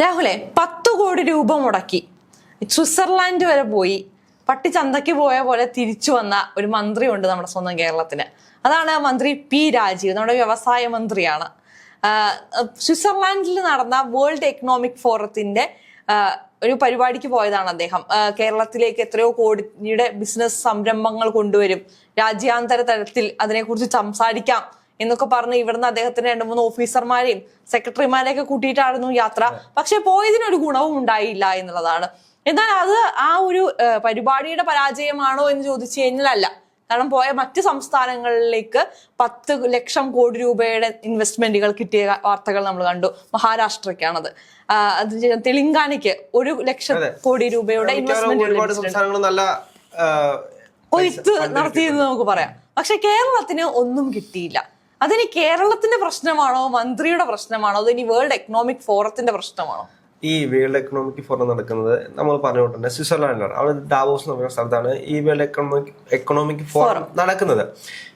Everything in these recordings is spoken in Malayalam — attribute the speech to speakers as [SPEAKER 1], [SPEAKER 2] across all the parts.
[SPEAKER 1] രാഹുലെ പത്തു കോടി രൂപ മുടക്കി. സ്വിറ്റ്സർലാൻഡ് വരെ പോയി. പട്ടി ചന്തയ്ക്ക് പോയ പോലെ തിരിച്ചു വന്ന ഒരു മന്ത്രിയുണ്ട് നമ്മുടെ സ്വന്തം കേരളത്തിന്. അതാണ് മന്ത്രി പി രാജീവ് നമ്മുടെ വ്യവസായ മന്ത്രിയാണ്. സ്വിറ്റ്സർലാൻഡിൽ നടന്ന വേൾഡ് എക്കണോമിക് ഫോറത്തിന്റെ ഒരു പരിപാടിക്ക് പോയതാണ് അദ്ദേഹം. കേരളത്തിലേക്ക് എത്രയോ കോടിയുടെ ബിസിനസ് സംരംഭങ്ങൾ കൊണ്ടുവരും. രാജ്യാന്തര തലത്തിൽ അതിനെക്കുറിച്ച് സംസാരിക്കാം. എന്നൊക്കെ പറഞ്ഞ് ഇവിടുന്ന് അദ്ദേഹത്തിന് രണ്ട് മൂന്ന് ഓഫീസർമാരെയും സെക്രട്ടറിമാരെയൊക്കെ കൂട്ടിയിട്ടായിരുന്നു യാത്ര. പക്ഷെ പോയതിനൊരു ഗുണവും ഉണ്ടായില്ല എന്നുള്ളതാണ്. എന്നാൽ അത് ആ ഒരു പരിപാടിയുടെ പരാജയമാണോ എന്ന് ചോദിച്ചു കഴിഞ്ഞാൽ അല്ല കാരണം പോയ മറ്റ് സംസ്ഥാനങ്ങളിലേക്ക് പത്ത് ലക്ഷം കോടി രൂപയുടെ ഇൻവെസ്റ്റ്മെന്റുകൾ കിട്ടിയ വാർത്തകൾ നമ്മൾ കണ്ടു. മഹാരാഷ്ട്രയ്ക്കാണത്. തെലങ്കാനയ്ക്ക് ഒരു ലക്ഷം കോടി രൂപയുടെ ഇൻവെസ്റ്റ്മെന്റ് കൊയ്ത്ത് നടത്തിയെന്ന് നമുക്ക് പറയാം. പക്ഷെ കേരളത്തിന് ഒന്നും കിട്ടിയില്ല. അതിന് കേരളത്തിന്റെ പ്രശ്നമാണോ? മന്ത്രിയുടെ പ്രശ്നമാണോ? അതോ ഇനി വേൾഡ് എക്കണോമിക് ഫോറത്തിന്റെ പ്രശ്നമാണോ?
[SPEAKER 2] ഈ വേൾഡ് എക്കണോമിക് ഫോറം നടക്കുന്നത് നമ്മൾ പറഞ്ഞുകൊണ്ടുതന്നെ സ്വിറ്റ്സർലാൻഡിലാണ്. അവിടെ ഡാവോസ് എന്ന് പറയുന്ന സ്ഥലത്താണ് ഈ വേൾഡ് എക്കണോമിക് എക്കണോമിക് ഫോറം നടക്കുന്നത്.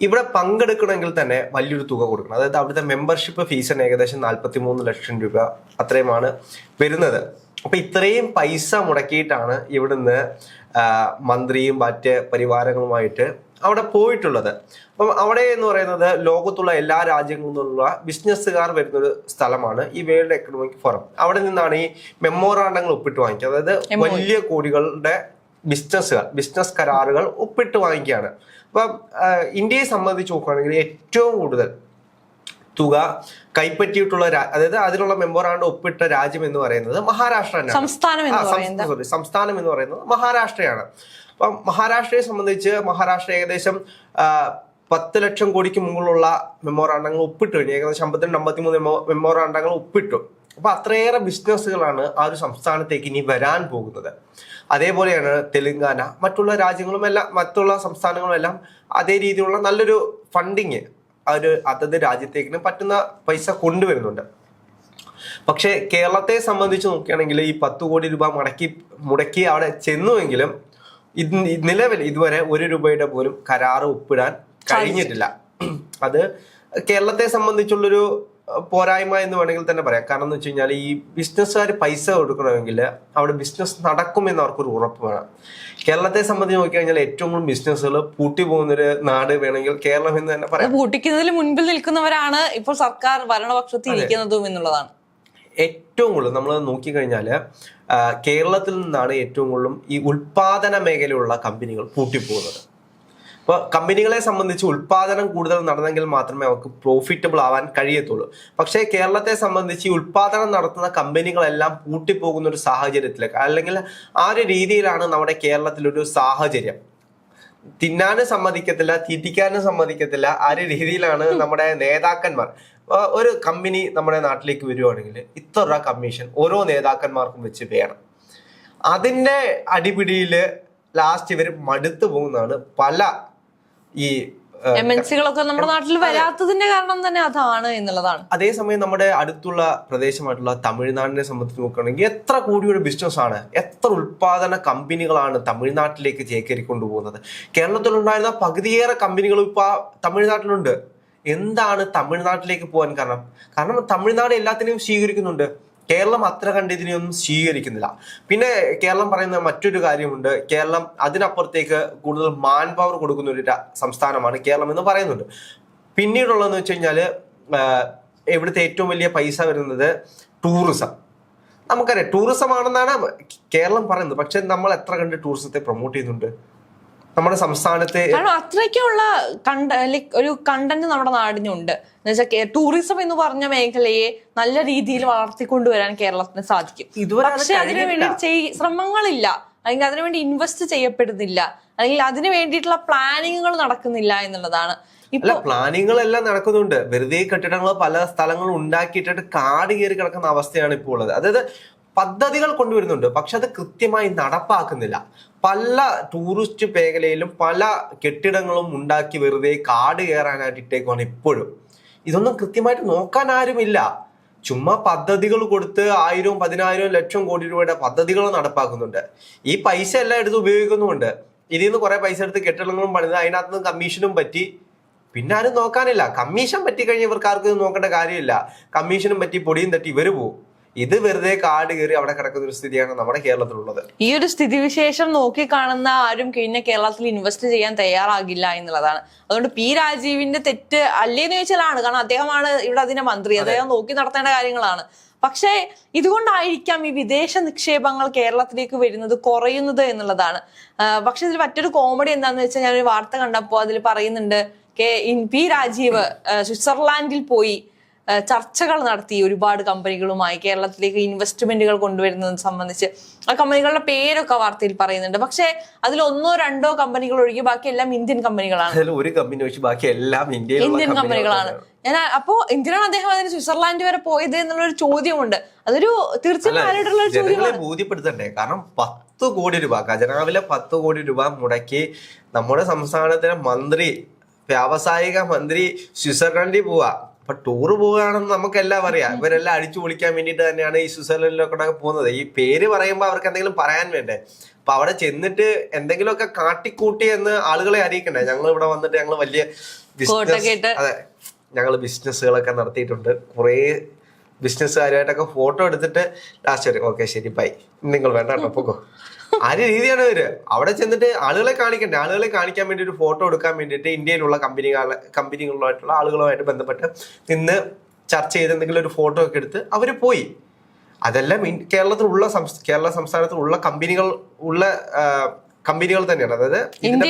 [SPEAKER 2] ഇവിടെ പങ്കെടുക്കണമെങ്കിൽ തന്നെ വലിയൊരു തുക കൊടുക്കണം. അതായത് അവിടുത്തെ മെമ്പർഷിപ്പ് ഫീസ് തന്നെ ഏകദേശം നാൽപ്പത്തി മൂന്ന് ലക്ഷം രൂപ അത്രയുമാണ് വരുന്നത്. അപ്പൊ ഇത്രയും പൈസ മുടക്കിയിട്ടാണ് ഇവിടുന്ന് മന്ത്രിയും മറ്റ് പരിവാരങ്ങളുമായിട്ട് അവിടെ പോയിട്ടുള്ളത്. അപ്പം അവിടെ എന്ന് പറയുന്നത് ലോകത്തുള്ള എല്ലാ രാജ്യങ്ങളിൽ നിന്നുള്ള ബിസിനസ്സുകാർ വരുന്ന ഒരു സ്ഥലമാണ് ഈ വേൾഡ് എക്കണോമിക് ഫോറം അവിടെ നിന്നാണ് ഈ മെമ്മോറാണ്ടങ്ങൾ ഒപ്പിട്ട് വാങ്ങിക്കുക. അതായത് വലിയ കോടികളുടെ ബിസിനസ്സുകൾ ബിസിനസ് കരാറുകൾ ഒപ്പിട്ട് വാങ്ങിക്കുകയാണ്. അപ്പം ഇന്ത്യയെ സംബന്ധിച്ച് നോക്കുകയാണെങ്കിൽ ഏറ്റവും കൂടുതൽ തുക കൈപ്പറ്റിയിട്ടുള്ള അതായത് അതിനുള്ള മെമ്മോറാണ്ട് ഒപ്പിട്ട രാജ്യം എന്ന് പറയുന്നത് മഹാരാഷ്ട്ര
[SPEAKER 1] സംസ്ഥാനം എന്ന് പറയുന്നത്
[SPEAKER 2] മഹാരാഷ്ട്രയാണ്. അപ്പം മഹാരാഷ്ട്രയെ സംബന്ധിച്ച് മഹാരാഷ്ട്ര ഏകദേശം പത്ത് ലക്ഷം കോടിക്ക് മുകളിലുള്ള മെമ്മോറാണ്ടങ്ങൾ ഒപ്പിട്ടു. കഴിഞ്ഞു ഏകദേശം അമ്പത്തിരണ്ട് അമ്പത്തിമൂന്ന് മൂന്ന് മെമ്മോറാണ്ടങ്ങൾ ഒപ്പിട്ടു. അപ്പൊ അത്രയേറെ ബിസിനസ്സുകളാണ് ആ ഒരു സംസ്ഥാനത്തേക്ക് ഇനി വരാൻ പോകുന്നത്. അതേപോലെയാണ് തെലുങ്കാന. മറ്റുള്ള രാജ്യങ്ങളും എല്ലാം മറ്റുള്ള സംസ്ഥാനങ്ങളും എല്ലാം അതേ രീതിയിലുള്ള നല്ലൊരു ഫണ്ടിങ് ആ ഒരു അതത് രാജ്യത്തേക്കിന് പറ്റുന്ന പൈസ കൊണ്ടുവരുന്നുണ്ട്. പക്ഷേ കേരളത്തെ സംബന്ധിച്ച് നോക്കുകയാണെങ്കിൽ ഈ പത്ത് കോടി രൂപ മുടക്കി മുടക്കി അവിടെ ചെന്നുവെങ്കിലും ഇത് നിലവിൽ ഇതുവരെ ഒരു രൂപയുടെ പോലും കരാറ് ഒപ്പിടാൻ കഴിഞ്ഞിട്ടില്ല. അത് കേരളത്തെ സംബന്ധിച്ചുള്ളൊരു പോരായ്മ എന്ന് വേണമെങ്കിൽ തന്നെ പറയാം. കാരണം എന്ന് വെച്ച് കഴിഞ്ഞാൽ ഈ ബിസിനസ്സുകാർ പൈസ കൊടുക്കണമെങ്കിൽ അവിടെ ബിസിനസ് നടക്കുമെന്ന് അവർക്കൊരു ഉറപ്പ് വേണം. കേരളത്തെ സംബന്ധിച്ച് നോക്കിക്കഴിഞ്ഞാൽ ഏറ്റവും കൂടുതൽ ബിസിനസ്സുകൾ പൂട്ടി പോകുന്നൊരു നാട് വേണമെങ്കിൽ കേരളം എന്ന് തന്നെ പറയാം.
[SPEAKER 1] പൂട്ടിക്കുന്നതിൽ മുൻപിൽ നിൽക്കുന്നവരാണ് ഇപ്പോൾ സർക്കാർ ഭരണപക്ഷത്തിൽ ഇരിക്കുന്നതും എന്നുള്ളതാണ്.
[SPEAKER 2] ഏറ്റവും കൂടുതൽ നമ്മൾ നോക്കിക്കഴിഞ്ഞാൽ കേരളത്തിൽ നിന്നാണ് ഏറ്റവും കൂടുതലും ഈ ഉൽപാദന മേഖലയിലുള്ള കമ്പനികൾ പൂട്ടിപ്പോകുന്നത്. അപ്പോൾ കമ്പനികളെ സംബന്ധിച്ച് ഉൽപാദനം കൂടുതൽ നടന്നെങ്കിൽ മാത്രമേ അവർക്ക് പ്രോഫിറ്റബിൾ ആവാൻ കഴിയത്തുള്ളൂ. പക്ഷേ കേരളത്തെ സംബന്ധിച്ച് ഉൽപാദനം നടത്തുന്ന കമ്പനികളെല്ലാം പൂട്ടിപ്പോകുന്ന ഒരു സാഹചര്യത്തിലേക്ക് അല്ലെങ്കിൽ ആ ഒരു രീതിയിലാണ് നമ്മുടെ കേരളത്തിലൊരു സാഹചര്യം. തിന്നാനും സമ്മതിക്കത്തില്ല തീറ്റിക്കാനും സമ്മതിക്കത്തില്ല ആ ഒരു രീതിയിലാണ് നമ്മുടെ നേതാക്കന്മാർ. ഒരു കമ്പനി നമ്മുടെ നാട്ടിലേക്ക് വരുവാണെങ്കിൽ ഇത്ര രൂപ കമ്മീഷൻ ഓരോ നേതാക്കന്മാർക്കും വെച്ച് വേണം. അതിന്റെ അടിപിടിയിൽ ലാസ്റ്റ് ഇവർ മടുത്തു പോകുന്നതാണ് പല ഈ ആ,
[SPEAKER 1] എം എൻ സികളൊക്കെ നമ്മുടെ നാട്ടിൽ വരാത്തതിന്റെ കാരണം തന്നെ അതാണ് എന്നുള്ളതാണ്.
[SPEAKER 2] അതേസമയം നമ്മുടെ അടുത്തുള്ള പ്രദേശമായിട്ടുള്ള തമിഴ്നാടിനെ സംബന്ധിച്ച് നോക്കുകയാണെങ്കിൽ എത്ര കോടിയുടെ ബിസിനസ് ആണ്. എത്ര ഉൽപാദന കമ്പനികളാണ് തമിഴ്നാട്ടിലേക്ക് ചേക്കേറിക്കൊണ്ടു പോകുന്നത് കേരളത്തിലുണ്ടായിരുന്ന പകുതിയേറെ കമ്പനികൾ ഇപ്പൊ തമിഴ്നാട്ടിലുണ്ട്. എന്താണ് തമിഴ്നാട്ടിലേക്ക് പോകാൻ കാരണം? കാരണം തമിഴ്നാട് എല്ലാത്തിനെയും സ്വീകരിക്കുന്നുണ്ട്. കേരളം അത്ര കണ്ട് ഇതിനെയൊന്നും സ്വീകരിക്കുന്നില്ല. പിന്നെ കേരളം പറയുന്ന മറ്റൊരു കാര്യമുണ്ട്. കേരളം അതിനപ്പുറത്തേക്ക് കൂടുതൽ മാൻ പവർ കൊടുക്കുന്ന ഒരു സംസ്ഥാനമാണ് കേരളം എന്ന് പറയുന്നുണ്ട്. പിന്നീടുള്ളതെന്ന് വെച്ച് കഴിഞ്ഞാൽ ഇവിടുത്തെ ഏറ്റവും വലിയ പൈസ വരുന്നത് ടൂറിസം നമുക്കറിയാം ടൂറിസം ആണെന്നാണ് കേരളം പറയുന്നത്. പക്ഷെ നമ്മൾ എത്ര കണ്ട് ടൂറിസത്തെ പ്രൊമോട്ട് ചെയ്യുന്നുണ്ട്? നമ്മുടെ സംസ്ഥാനത്തെ
[SPEAKER 1] കാരണം അത്രയ്ക്കുള്ള കണ്ട ലൈക് ഒരു കണ്ടന്റ് നമ്മുടെ നാടിനുണ്ട്. എന്നുവെച്ചാൽ ടൂറിസം എന്ന് പറഞ്ഞ മേഖലയെ നല്ല രീതിയിൽ വളർത്തിക്കൊണ്ടുവരാൻ കേരളത്തിന് സാധിക്കും. പക്ഷെ അതിനു വേണ്ടി ശ്രമങ്ങളില്ല. അല്ലെങ്കിൽ അതിനുവേണ്ടി ഇൻവെസ്റ്റ് ചെയ്യപ്പെടുന്നില്ല. അല്ലെങ്കിൽ അതിനു വേണ്ടിയിട്ടുള്ള പ്ലാനിങ്ങുകൾ നടക്കുന്നില്ല എന്നുള്ളതാണ്. പ്ലാനിങ്ങൾ
[SPEAKER 2] അല്ല പ്ലാനിങ്ങുകളെല്ലാം നടക്കുന്നുണ്ട്. വെറുതെ കെട്ടിടങ്ങൾ പല സ്ഥലങ്ങളും ഉണ്ടാക്കിയിട്ടിട്ട് കാട് കയറി കിടക്കുന്ന അവസ്ഥയാണ് ഇപ്പോൾ ഉള്ളത്. അതായത് പദ്ധതികൾ കൊണ്ടുവരുന്നുണ്ട്. പക്ഷെ അത് കൃത്യമായി നടപ്പാക്കുന്നില്ല. പല ടൂറിസ്റ്റ് മേഖലയിലും പല കെട്ടിടങ്ങളും ഉണ്ടാക്കി വെറുതെ കാട് കയറാനായിട്ട് ഇട്ടേക്കുവാണ് ഇപ്പോഴും. ഇതൊന്നും കൃത്യമായിട്ട് നോക്കാൻ ആരുമില്ല. ചുമ്മാ പദ്ധതികൾ കൊടുത്ത് ആയിരവും പതിനായിരവും ലക്ഷം കോടി രൂപയുടെ പദ്ധതികൾ നടപ്പാക്കുന്നുണ്ട്. ഈ പൈസ എല്ലാം എടുത്ത് ഉപയോഗിക്കുന്നുമുണ്ട്. ഇതിൽ നിന്ന് കുറെ പൈസ എടുത്ത് കെട്ടിടങ്ങളും പണിത് അതിനകത്ത് നിന്ന് കമ്മീഷനും പറ്റി. പിന്നെ ആരും നോക്കാനില്ല. കമ്മീഷൻ പറ്റി കഴിഞ്ഞ ഇവർക്ക് ആർക്കും നോക്കേണ്ട കാര്യമില്ല. കമ്മീഷനും പറ്റി പൊടിയും തട്ടി പോവും. ഇത് വെറുതെ കാട് കയറി അവിടെ കിടക്കുന്ന ഒരു സ്ഥിതിയാണ് നമ്മുടെ കേരളത്തിലുള്ളത്.
[SPEAKER 1] ഈ ഒരു സ്ഥിതിവിശേഷം നോക്കി കാണുന്ന ആരും പിന്നെ കേരളത്തിൽ ഇൻവെസ്റ്റ് ചെയ്യാൻ തയ്യാറാകില്ല എന്നുള്ളതാണ്. അതുകൊണ്ട് പി രാജീവിന്റെ തെറ്റ് അല്ലേന്ന് ചോദിച്ചാലാണ്. കാരണം അദ്ദേഹമാണ് ഇവിടെ അതിന്റെ മന്ത്രി. അദ്ദേഹം നോക്കി നടത്തേണ്ട കാര്യങ്ങളാണ്. പക്ഷേ ഇതുകൊണ്ടായിരിക്കാം ഈ വിദേശ നിക്ഷേപങ്ങൾ കേരളത്തിലേക്ക് വരുന്നത് കുറയുന്നത് എന്നുള്ളതാണ്. പക്ഷെ ഇതിൽ മറ്റൊരു കോമഡി എന്താന്ന് വെച്ചാൽ ഒരു വാർത്ത കണ്ടപ്പോൾ അതിൽ പറയുന്നുണ്ട് കെ പി രാജീവ് സ്വിറ്റ്സർലാൻഡിൽ പോയി. ചർച്ചകൾ നടത്തി ഒരുപാട് കമ്പനികളുമായി കേരളത്തിലേക്ക് ഇൻവെസ്റ്റ്മെന്റുകൾ കൊണ്ടുവരുന്നത് സംബന്ധിച്ച്. ആ കമ്പനികളുടെ പേരൊക്കെ വാർത്തയിൽ പറയുന്നുണ്ട്. പക്ഷേ അതിൽ ഒന്നോ രണ്ടോ കമ്പനികൾ ഒഴികെ ബാക്കി എല്ലാം ഇന്ത്യൻ കമ്പനികളാണ്.
[SPEAKER 2] ഒരു കമ്പനി ഒഴിച്ച് ബാക്കി എല്ലാം
[SPEAKER 1] ഇന്ത്യൻ കമ്പനികളാണ്. ഞാൻ അപ്പോ എന്തിനാണ് അദ്ദേഹം അതിന് സ്വിറ്റ്സർലാൻഡ് വരെ പോയത് എന്നുള്ള ഒരു ചോദ്യമുണ്ട്. അതൊരു തീർച്ചയായും
[SPEAKER 2] ബോധ്യപ്പെടുത്തണ്ടേ? കാരണം പത്ത് കോടി രൂപ ഖജനാവിലെ പത്ത് കോടി രൂപ മുടക്കി നമ്മുടെ സംസ്ഥാനത്തിലെ മന്ത്രി വ്യാവസായിക മന്ത്രി സ്വിറ്റ്സർലൻഡിൽ പോവാ. അപ്പൊ ടൂറ് പോവുകയാണെന്ന് നമുക്കെല്ലാം അറിയാം. ഇവരെല്ലാം അടിച്ചു പൊളിക്കാൻ വേണ്ടിയിട്ട് തന്നെയാണ് ഈ സ്വിറ്റ്സർലൻഡിലൊക്കെ പോകുന്നത്. ഈ പേര് പറയുമ്പോൾ അവർക്ക് എന്തെങ്കിലും പറയാൻ വേണ്ടേ? അപ്പൊ അവിടെ ചെന്നിട്ട് എന്തെങ്കിലുമൊക്കെ കാട്ടിക്കൂട്ടി എന്ന് ആളുകളെ അറിയിക്കണ്ടേ? ഞങ്ങൾ ഇവിടെ വന്നിട്ട് ഞങ്ങൾ വലിയ. ബിസിനസ് അതെ. ഞങ്ങൾ ബിസിനസ്സുകളൊക്കെ നടത്തിയിട്ടുണ്ട്. കുറേ ബിസിനസ്സുകാരുമായിട്ടൊക്കെ ഫോട്ടോ എടുത്തിട്ട് ലാസ്റ്റ് വരും. ഓക്കെ ശരി ബൈ നിങ്ങൾ വേണ്ട കേട്ടോ പോകോ ആ ഒരു രീതിയാണ് ഇവർ. അവിടെ ചെന്നിട്ട് ആളുകളെ കാണിക്കണ്ടേ? ആളുകളെ കാണിക്കാൻ വേണ്ടി ഒരു ഫോട്ടോ എടുക്കാൻ വേണ്ടിയിട്ട് ഇന്ത്യയിലുള്ള കമ്പനികളെ കമ്പനികളുമായിട്ടുള്ള ആളുകളുമായിട്ട് ബന്ധപ്പെട്ട് നിന്ന് ചർച്ച ചെയ്ത് എന്തെങ്കിലും ഒരു ഫോട്ടോ ഒക്കെ എടുത്ത് അവർ പോയി. അതെല്ലാം കേരളത്തിലുള്ള സംസ്ഥ- കേരള സംസ്ഥാനത്തിലുള്ള കമ്പനികൾ ഉള്ള കമ്പനികൾ തന്നെയാണ്. അതായത് ഇതിന്റെ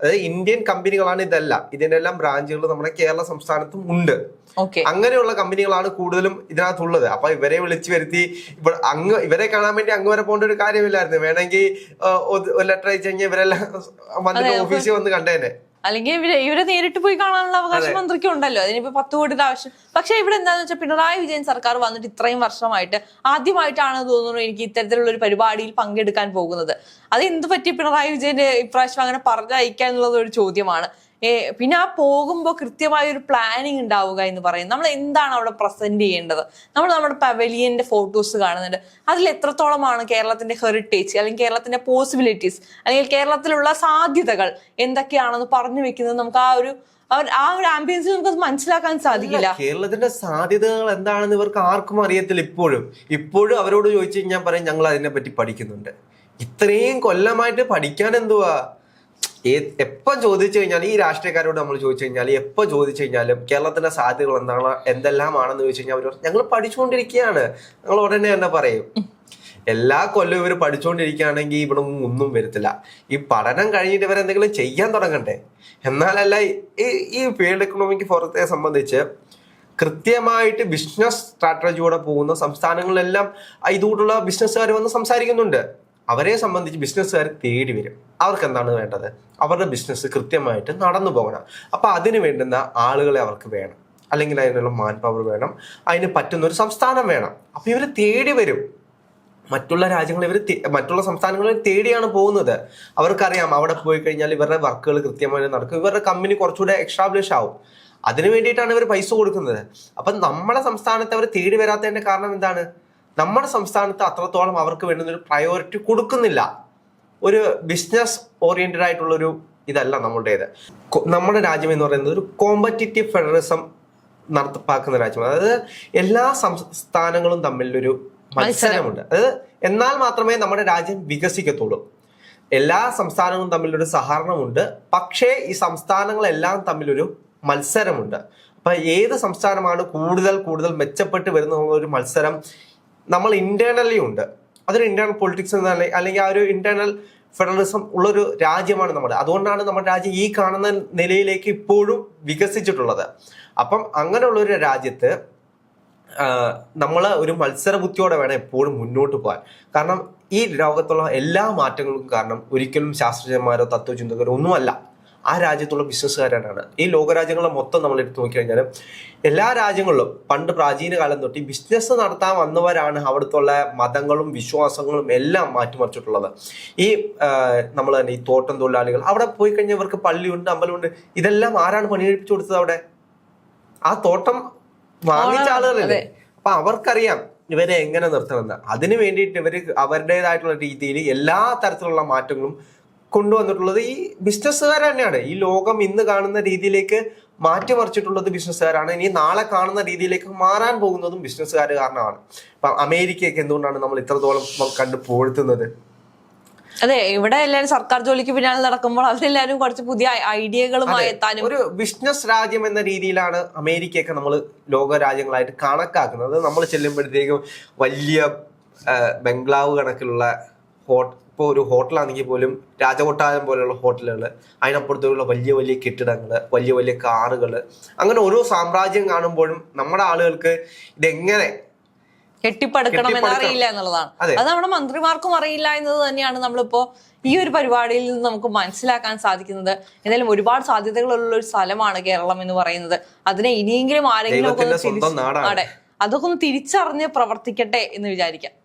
[SPEAKER 2] അതായത് ഇന്ത്യൻ കമ്പനികളാണ് ഇതല്ല. ഇതിന്റെ എല്ലാം ബ്രാഞ്ചുകൾ നമ്മുടെ കേരള സംസ്ഥാനത്തും ഉണ്ട്. അങ്ങനെയുള്ള കമ്പനികളാണ് കൂടുതലും ഇതിനകത്തുള്ളത്. അപ്പൊ ഇവരെ വിളിച്ചു വരുത്തി ഇപ്പോൾ അങ്ങ് ഇവരെ കാണാൻ വേണ്ടി അങ്ങ് വരെ പോകേണ്ട ഒരു കാര്യമില്ലായിരുന്നു. വേണമെങ്കിൽ ഒരു- ഒരു ലെറ്റർ അയച്ചു കഴിഞ്ഞാൽ ഇവരെല്ലാം വന്നിട്ട് ഓഫീസിൽ വന്ന് കണ്ടേനെ.
[SPEAKER 1] അല്ലെങ്കിൽ ഇവരെ ഇവരെ നേരിട്ട് പോയി കാണാനുള്ള അവകാശം മന്ത്രിക്ക് ഉണ്ടല്ലോ. അതിനിപ്പോ പത്ത് കോടിയുടെ ആവശ്യം. പക്ഷെ ഇവിടെ എന്താന്ന് വെച്ചാൽ പിണറായി വിജയൻ സർക്കാർ വന്നിട്ട് ഇത്രയും വർഷമായിട്ട് ആദ്യമായിട്ടാണ് തോന്നുന്നു എനിക്ക് ഇത്തരത്തിലുള്ള ഒരു പരിപാടിയിൽ പങ്കെടുക്കാൻ പോകുന്നത്. അത് എന്ത് പറ്റി പിണറായി വിജയന്റെ ഇപ്രാവശ്യം അങ്ങനെ പറഞ്ഞയക്കുക എന്നുള്ളത് ഒരു ചോദ്യമാണ്. പിന്നെ ആ പോകുമ്പോ കൃത്യമായ ഒരു പ്ലാനിങ് ഉണ്ടാവുക എന്ന് പറയും നമ്മൾ എന്താണ് അവിടെ പ്രസന്റ് ചെയ്യേണ്ടത്? നമ്മൾ നമ്മുടെ പവലിയന്റെ ഫോട്ടോസ് കാണുന്നുണ്ട്. അതിൽ എത്രത്തോളമാണ് കേരളത്തിന്റെ ഹെറിറ്റേജ് അല്ലെങ്കിൽ കേരളത്തിന്റെ പോസിബിലിറ്റീസ് അല്ലെങ്കിൽ കേരളത്തിലുള്ള സാധ്യതകൾ എന്തൊക്കെയാണെന്ന് പറഞ്ഞു വെക്കുന്നത് നമുക്ക് ആ ഒരു- ആ ഒരു ആംബിയൻസിൽ നമുക്ക് മനസ്സിലാക്കാൻ സാധിക്കില്ല.
[SPEAKER 2] കേരളത്തിന്റെ സാധ്യതകൾ എന്താണെന്ന് ഇവർക്ക് ആർക്കും അറിയത്തില്ല ഇപ്പോഴും. ഇപ്പോഴും അവരോട് ചോദിച്ചു കഴിഞ്ഞാൽ പറയും ഞങ്ങൾ അതിനെ പറ്റി പഠിക്കുന്നുണ്ട്. ഇത്രയും കൊല്ലമായിട്ട് പഠിക്കാൻ എന്തുവാ? എപ്പം ചോദിച്ചു കഴിഞ്ഞാൽ ഈ രാഷ്ട്രീയക്കാരോട് നമ്മൾ ചോദിച്ചു കഴിഞ്ഞാൽ എപ്പോ ചോദിച്ചു കഴിഞ്ഞാലും കേരളത്തിന്റെ സാധ്യതകൾ എന്താണ് എന്തെല്ലാമാണെന്ന് ചോദിച്ചു കഴിഞ്ഞാൽ അവർ ഞങ്ങൾ പഠിച്ചുകൊണ്ടിരിക്കുകയാണ്. ഞങ്ങൾ ഉടനെ തന്നെ പറയും എല്ലാ കൊല്ലവും ഇവർ പഠിച്ചുകൊണ്ടിരിക്കുകയാണെങ്കിൽ ഇവിടെ ഒന്നും വരത്തില്ല. ഈ പഠനം കഴിഞ്ഞിട്ട് ഇവർ എന്തെങ്കിലും ചെയ്യാൻ തുടങ്ങണ്ടേ? എന്നാലല്ല ഈ ഈ ഫീൽഡ് എക്കണോമിക് ഫോറത്തെ സംബന്ധിച്ച് കൃത്യമായിട്ട് ബിസിനസ് സ്ട്രാറ്റജിയോടെ പോകുന്ന സംസ്ഥാനങ്ങളിലെല്ലാം ഇതുകൊണ്ടുള്ള ബിസിനസ്സുകാർ വന്ന് സംസാരിക്കുന്നുണ്ട്. അവരെ സംബന്ധിച്ച് ബിസിനസ്സുകാർ തേടി വരും. അവർക്ക് എന്താണ് വേണ്ടത്? അവരുടെ ബിസിനസ് കൃത്യമായിട്ട് നടന്നു പോകണം. അപ്പോൾ അതിന് വേണ്ടുന്ന ആളുകളെ അവർക്ക് വേണം. അല്ലെങ്കിൽ അതിനുള്ള മാൻ പവർ വേണം. അതിന് പറ്റുന്ന ഒരു സംസ്ഥാനം വേണം. അപ്പോൾ ഇവർ തേടി വരും. മറ്റുള്ള രാജ്യങ്ങൾ ഇവർ മറ്റുള്ള സംസ്ഥാനങ്ങളിൽ തേടിയാണ് പോകുന്നത്. അവർക്കറിയാം അവിടെ പോയി കഴിഞ്ഞാൽ ഇവരുടെ വർക്കുകൾ കൃത്യമായി നടക്കും. ഇവരുടെ കമ്പനി കുറച്ചുകൂടെ എക്സ്റ്റാബ്ലിഷ് ആവും. അതിനു വേണ്ടിയിട്ടാണ് ഇവർ പൈസ കൊടുക്കുന്നത്. അപ്പം നമ്മുടെ സംസ്ഥാനത്ത് അവർ തേടി വരാത്തതിന്റെ കാരണം എന്താണ്? നമ്മുടെ സംസ്ഥാനത്ത് അത്രത്തോളം അവർക്ക് വേണ്ടുന്ന ഒരു പ്രയോറിറ്റി കൊടുക്കുന്നില്ല. ഒരു ബിസിനസ് ഓറിയന്റഡ് ആയിട്ടുള്ള ഒരു ഇതല്ല നമ്മളുടേത്. നമ്മുടെ രാജ്യം എന്ന് പറയുന്നത് ഒരു കോമ്പറ്റിറ്റീവ് ഫെഡറലിസം നടപ്പാക്കുന്ന രാജ്യമാണ്. അതായത് എല്ലാ സംസ്ഥാനങ്ങളും തമ്മിലൊരു മത്സരമുണ്ട്. അതായത് എന്നാൽ മാത്രമേ നമ്മുടെ രാജ്യം വികസിക്കത്തുള്ളൂ. എല്ലാ സംസ്ഥാനങ്ങളും തമ്മിലൊരു സഹകരണമുണ്ട്. പക്ഷേ ഈ സംസ്ഥാനങ്ങളെല്ലാം തമ്മിലൊരു മത്സരമുണ്ട്. അപ്പൊ ഏത് സംസ്ഥാനമാണ് കൂടുതൽ കൂടുതൽ മെച്ചപ്പെട്ട് വരുന്ന ഒരു മത്സരം നമ്മൾ ഇന്റേണലി ഉണ്ട്. അതൊരു ഇന്റേണൽ പൊളിറ്റിക്സ് അല്ലെങ്കിൽ ആ ഒരു ഇന്റേണൽ ഫെഡറലിസം ഉള്ളൊരു രാജ്യമാണ് നമ്മുടെ അതുകൊണ്ടാണ് നമ്മുടെ രാജ്യം ഈ കാണുന്ന നിലയിലേക്ക് ഇപ്പോഴും വികസിച്ചിട്ടുള്ളത്. അപ്പം അങ്ങനെയുള്ളൊരു രാജ്യത്ത് നമ്മൾ ഒരു മത്സര ബുദ്ധിയോടെ വേണം എപ്പോഴും മുന്നോട്ട് പോകാൻ. കാരണം ഈ ലോകത്തുള്ള എല്ലാ മാറ്റങ്ങൾക്കും കാരണം ഒരിക്കലും ശാസ്ത്രജ്ഞന്മാരോ തത്വചിന്തകരോ ഒന്നുമല്ല. ആ രാജ്യത്തുള്ള ബിസിനസ്സുകാരാണ്. ഈ ലോകരാജ്യങ്ങളെ മൊത്തം നമ്മൾ എടുത്തു നോക്കിക്കഴിഞ്ഞാൽ എല്ലാ രാജ്യങ്ങളിലും പണ്ട് പ്രാചീന കാലം തൊട്ട് ബിസിനസ് നടത്താൻ വന്നവരാണ് അവിടുത്തുള്ള മതങ്ങളും വിശ്വാസങ്ങളും എല്ലാം മാറ്റിമറിച്ചിട്ടുള്ളത്. ഈ നമ്മൾ തന്നെ ഈ തോട്ടം തൊഴിലാളികൾ അവിടെ പോയി കഴിഞ്ഞാൽ ഇവർക്ക് പള്ളിയുണ്ട് അമ്പലമുണ്ട്. ഇതെല്ലാം ആരാണ് പണി കഴിപ്പിച്ചു കൊടുത്തത് അവിടെ? ആ തോട്ടം വാങ്ങിച്ച ആളുകളല്ലേ? അപ്പൊ അവർക്കറിയാം ഇവരെ എങ്ങനെ നിർത്തണമെന്ന്. അതിനു വേണ്ടിയിട്ട് ഇവർ അവരുടേതായിട്ടുള്ള രീതിയിൽ എല്ലാ തരത്തിലുള്ള മാറ്റങ്ങളും കൊണ്ടുവന്നിട്ടുള്ളത് ഈ ബിസിനസ്സുകാർ തന്നെയാണ്. ഈ ലോകം ഇന്ന് കാണുന്ന രീതിയിലേക്ക് മാറ്റിമറിച്ചിട്ടുള്ളത് ബിസിനസ്സുകാരാണ് ഇനി നാളെ കാണുന്ന രീതിയിലേക്ക് മാറാൻ പോകുന്നതും ബിസിനസ്സുകാർ കാരണമാണ്. ഇപ്പം അമേരിക്കയൊക്കെ എന്തുകൊണ്ടാണ് നമ്മൾ ഇത്രത്തോളം കണ്ടു പോഴ്ത്തുന്നത്?
[SPEAKER 1] അതെ ഇവിടെ എല്ലാവരും സർക്കാർ ജോലിക്ക് പിന്നാലെ നടക്കുമ്പോൾ അവരെല്ലാവരും കുറച്ച് പുതിയ ഐഡിയകളുമായി എത്താനും
[SPEAKER 2] ഒരു ബിസിനസ് രാജ്യം എന്ന രീതിയിലാണ് അമേരിക്കയൊക്കെ നമ്മൾ ലോക രാജ്യങ്ങളായിട്ട് കണക്കാക്കുന്നത്. നമ്മൾ ചെല്ലുമ്പോഴത്തേക്കും വലിയ ബംഗ്ലാവ് കണക്കിലുള്ള ഹോട്ട് ഇപ്പോൾ ഒരു ഹോട്ടലാണെങ്കിൽ പോലും രാജകൊട്ടാരം പോലെയുള്ള ഹോട്ടലുകൾ അതിനപ്പുറത്തുള്ള വലിയ വലിയ കെട്ടിടങ്ങൾ വലിയ വലിയ കാറുകൾ അങ്ങനെ ഓരോ സാമ്രാജ്യം കാണുമ്പോഴും നമ്മുടെ ആളുകൾക്ക് ഇതെങ്ങനെ
[SPEAKER 1] കെട്ടിപ്പടുക്കണം. എന്നറിയില്ല എന്നുള്ളതാണ്.
[SPEAKER 2] അത്.
[SPEAKER 1] നമ്മുടെ മന്ത്രിമാർക്കും അറിയില്ല എന്നത് തന്നെയാണ് നമ്മളിപ്പോ ഈ ഒരു പരിപാടിയിൽ നിന്ന് നമുക്ക് മനസ്സിലാക്കാൻ സാധിക്കുന്നത്. എന്തായാലും ഒരുപാട് സാധ്യതകളുള്ള ഒരു സ്ഥലമാണ് കേരളം എന്ന് പറയുന്നത്. അതിനെ ഇനിയെങ്കിലും ആരെങ്കിലും ഒക്കെ. അതെ. അതൊക്കെ ഒന്ന് തിരിച്ചറിഞ്ഞ് പ്രവർത്തിക്കട്ടെ എന്ന് വിചാരിക്കാം.